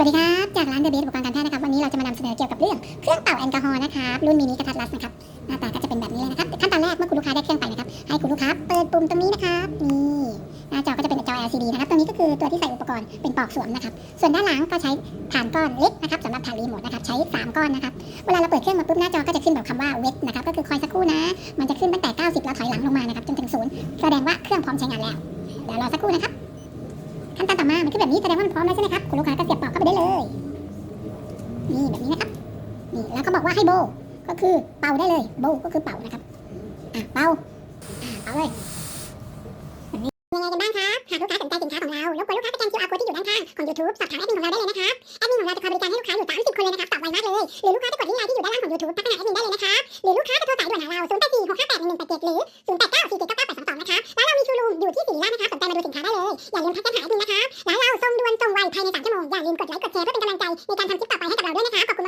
สวัสดีครับ จากร้านเดอะเบสอุปกรณ์การแพทย์นะครับ วันนี้เราจะมานำเสนอเกี่ยวกับเรื่องเครื่องเป่าแอลกอฮอล์นะครับ รุ่นมินิกระทัดรัดนะครับ หน้าตาก็จะเป็นแบบนี้เลยนะครับ ขั้นตอนแรกเมื่อคุณลูกค้าได้เครื่องไปนะครับ ให้คุณลูกค้าเปิดปุ่มตรงนี้นะครับ นี่ หน้าจอก็จะเป็นจอ LCD นะครับตัวนี้ก็คือตัวที่ใส่อุปกรณ์เป็นปลอกสวมนะครับ ส่วนด้านหลังก็ใช้ฐานก้อนเล็กนะครับสำหรับฐานรีโมทนะครับ ใช้ 3 ก้อนนะครับ เวลาเราเปิดเครื่องมาปุ๊บหน้าจอก็จะขึ้นแบบคำว่าเวทนะครับ ก็คือคอยสักครู่นะ มันจะขึ้นตั้งแต่ 90 แล้วถอยหลังลงมานะครับจนถึงศูนย์แสดงว่าเครื่องพร้อมใช้งานแล้วเดี๋ยวรอสักครู่นะครับ ขั้นตอนต่อมา มันขึ้นแบบนี้แสดงว่ามันพร้อมแล้วใช่ไหมครับ คุณลูกค้าก็เสียบปลอกเข้าไปได้เลย นี่แบบนี้นะครับ นี่แล้วก็บอกว่าให้โบ ก็คือเป่าได้เลย โบก็คือเป่านะครับ อะเป่า อะเป่าเลยแบบนี้ยังไงกันบ้างครับ หากลูกค้าสนใจสินค้าของเรารบกวนลูกค้าสแกน QR code ที่อยู่ด้านข้างของ YouTube สอบถามแอดมินของเราได้เลยนะครับ แอดมินของเราจะคอยบริการให้ลูกค้าอยู่ 30 คนเลยนะครับตอบไวมากเลย หรือลูกค้าจะกดลิงก์ไลน์ที่อยู่ด้านล่างของ YouTube ทักหาแอดมินได้เลยนะครับ หรือลูกค้าจะโทรสายด่วนหาเรา0 8 4 6 5 8 1 1 8 7หรือ อย่าลืมทักกันหาแอดีนะครับร้านเราส่งด่วนส่งไวภายใน3ชั่วโมงอย่าลืมกดไลค์กดแชร์เพื่อเป็นกำลังใจในการทำคลิปต่อไปให้กับเราด้วยนะคะขอบคุณ